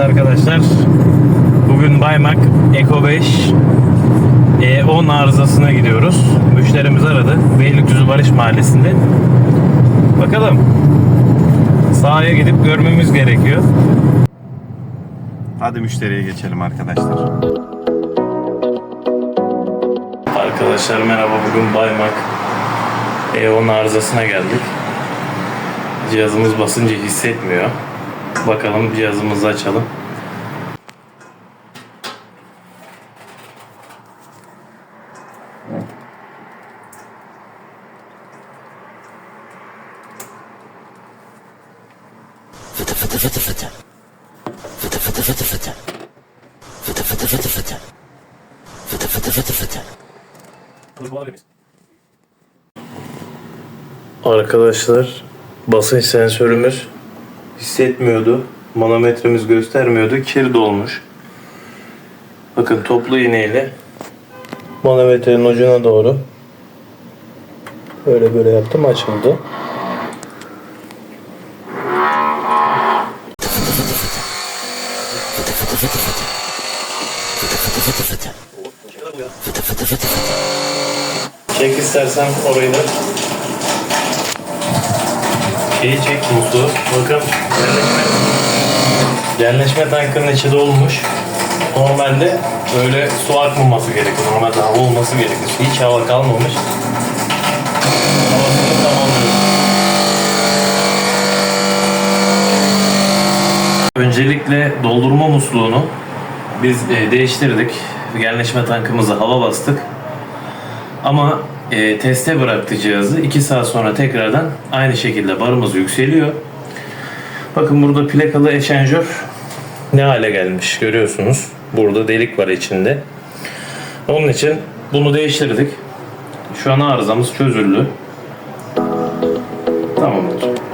arkadaşlar. Bugün Baymak Eko 5 E10 arızasına gidiyoruz. Müşterimiz aradı. Beylikdüzü Barış Mahallesi'nde. Bakalım. Sahaya gidip görmemiz gerekiyor. Hadi müşteriye geçelim arkadaşlar. Arkadaşlar merhaba. Bugün Baymak E10 arızasına geldik. Cihazımız basınca hissetmiyor. Bakalım cihazımızı açalım. Fıtı fıtı fıtı fıtı. Fıtı fıtı fıtı fıtı. Fıtı fıtı fıtı fıtı. Fıtı fıtı fıtı fıtı. Arkadaşlar basınç sensörümüz hissetmiyordu. Manometremiz göstermiyordu. Kir dolmuş. Bakın toplu iğneyle manometrenin ucuna doğru böyle böyle yaptım açıldı. Çek istersen orayı da. Şeyi çek musluğu. Bakın genleşme, genleşme tankının içi dolmuş. Normalde böyle su akmaması gerekiyor. Normalde hava olması gerekiyor. Hiç hava kalmamış. Öncelikle doldurma musluğunu biz e, değiştirdik. Genleşme tankımıza hava bastık. Ama e, teste bıraktı cihazı. 2 saat sonra tekrardan aynı şekilde barımız yükseliyor. Bakın burada plakalı eşenjör ne hale gelmiş görüyorsunuz. Burada delik var içinde. Onun için bunu değiştirdik. Şu an arızamız çözüldü. Tamamdır.